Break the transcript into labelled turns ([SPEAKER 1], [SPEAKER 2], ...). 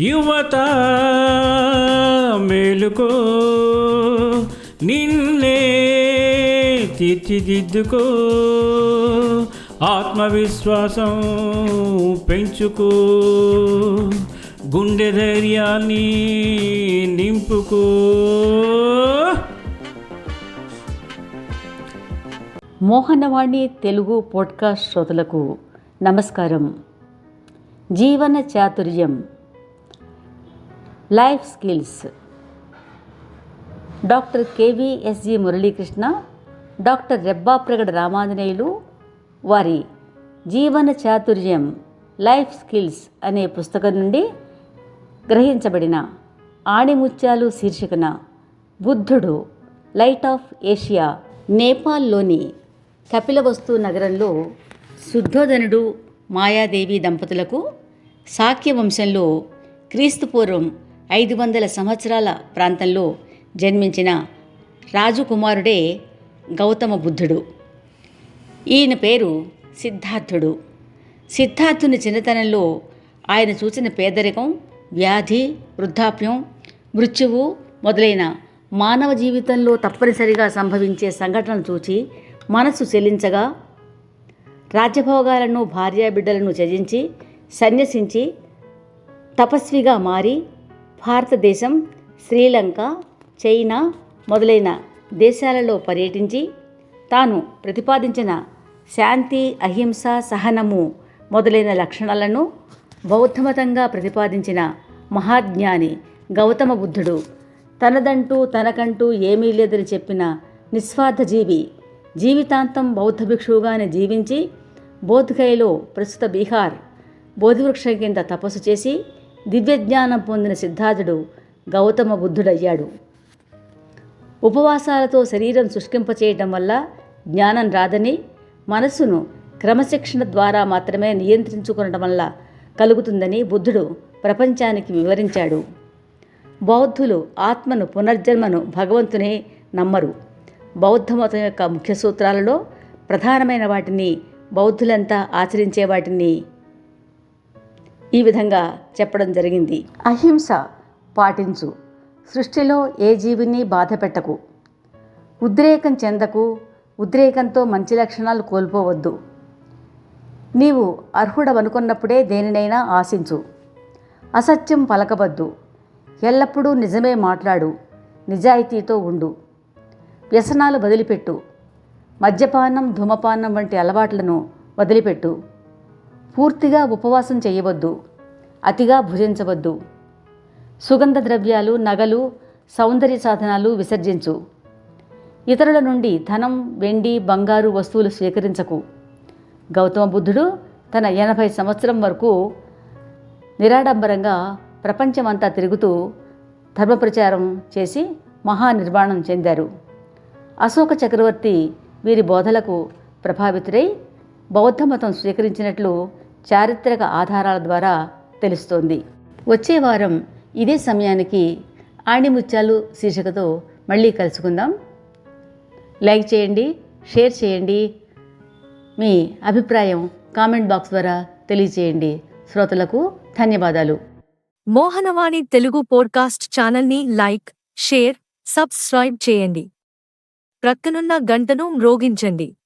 [SPEAKER 1] యువత మేలుకో నిన్నే తీర్చిదిద్దుకో ఆత్మవిశ్వాసం పెంచుకో గుండె ధైర్యాన్ని నింపుకో.
[SPEAKER 2] మోహనవాణి తెలుగు పోడ్కాస్ట్ శ్రోతలకు నమస్కారం. జీవన చాతుర్యం life skills. Doctor K V S G Muralikrishna doctor Rebbapragada Ramanjaneyulu వారి జీవన చాతుర్యం లైఫ్ స్కిల్స్ అనే పుస్తకం నుండి గ్రహించబడిన ఆణిముత్యాలు శీర్షికన బుద్ధుడు లైట్ ఆఫ్ ఏషియా నేపాల్లోని కపిలవస్తు నగరంలో శుద్ధోధనుడు మాయాదేవి దంపతులకు సాక్యవంశంలో క్రీస్తుపూర్వం ఐదు వందల సంవత్సరాల ప్రాంతంలో జన్మించిన రాజకుమారుడే గౌతమ బుద్ధుడు. ఈయన పేరు సిద్ధార్థుడు. సిద్ధార్థుని చిన్నతనంలో ఆయన చూసిన పేదరికం వ్యాధి వృద్ధాప్యం మృత్యువు మొదలైన మానవ జీవితంలో తప్పనిసరిగా సంభవించే సంఘటనలు చూచి మనసు చెల్లించగా రాజ్యభోగాలను భార్యాబిడ్డలను త్యజించి సన్యసించి తపస్విగా మారి భారతదేశం శ్రీలంక చైనా మొదలైన దేశాలలో పర్యటించి తాను ప్రతిపాదించిన శాంతి అహింస సహనము మొదలైన లక్షణాలను బౌద్ధమతంగా ప్రతిపాదించిన మహాజ్ఞాని గౌతమ బుద్ధుడు. తనదంటూ తనకంటూ ఏమీ లేదని చెప్పిన నిస్వార్థ జీవి జీవితాంతం బౌద్ధ భిక్షువుగానే జీవించి బోధ్గయలో ప్రస్తుత బీహార్ బోధివృక్షం కింద తపస్సు చేసి దివ్యజ్ఞానం పొందిన సిద్ధార్థుడు గౌతమ బుద్ధుడయ్యాడు. ఉపవాసాలతో శరీరం శుష్కింపచేయటం వల్ల జ్ఞానం రాదని మనస్సును క్రమశిక్షణ ద్వారా మాత్రమే నియంత్రించుకునడం వల్ల కలుగుతుందని బుద్ధుడు ప్రపంచానికి వివరించాడు. బౌద్ధులు ఆత్మను పునర్జన్మను భగవంతునే నమ్మరు. బౌద్ధ మతం యొక్క ముఖ్య సూత్రాలలో ప్రధానమైన వాటిని బౌద్ధులంతా ఆచరించే వాటిని ఈ విధంగా చెప్పడం జరిగింది. అహింస పాటించు. సృష్టిలో ఏ జీవిని బాధ పెట్టకు. ఉద్రేకం చెందకు. ఉద్రేకంతో మంచి లక్షణాలు కోల్పోవద్దు. నీవు అర్హుడవనుకున్నప్పుడే దేనినైనా ఆశించు. అసత్యం పలకవద్దు. ఎల్లప్పుడూ నిజమే మాట్లాడు. నిజాయితీతో ఉండు. వ్యసనాలు వదిలిపెట్టు. మద్యపానం ధూమపానం వంటి అలవాట్లను వదిలిపెట్టు. పూర్తిగా ఉపవాసం చేయవద్దు అతిగా భుజించవద్దు. సుగంధ ద్రవ్యాలు నగలు సౌందర్య సాధనాలు విసర్జించు. ఇతరుల నుండి ధనం వెండి బంగారు వస్తువులు స్వీకరించకు. గౌతమ బుద్ధుడు తన ఎనభై సంవత్సరం వరకు నిరాడంబరంగా ప్రపంచమంతా తిరుగుతూ ధర్మప్రచారం చేసి మహానిర్వాణం చెందారు. అశోక చక్రవర్తి వీరి బోధలకు ప్రభావితుడై బౌద్ధ మతం స్వీకరించినట్లు చారిత్రక ఆధారాల ద్వారా తెలుస్తోంది. వచ్చే వారం ఇదే సమయానికి ఆణిముత్యాలు శీర్షికతో మళ్ళీ కలుసుకుందాం. లైక్ చేయండి షేర్ చేయండి. మీ అభిప్రాయం కామెంట్ బాక్స్ ద్వారా తెలియజేయండి. శ్రోతలకు ధన్యవాదాలు.
[SPEAKER 3] మోహనవాణి తెలుగు పోడ్కాస్ట్ ఛానల్ని లైక్ షేర్ సబ్స్క్రైబ్ చేయండి. ప్రక్కనున్న గంటను మ్రోగించండి.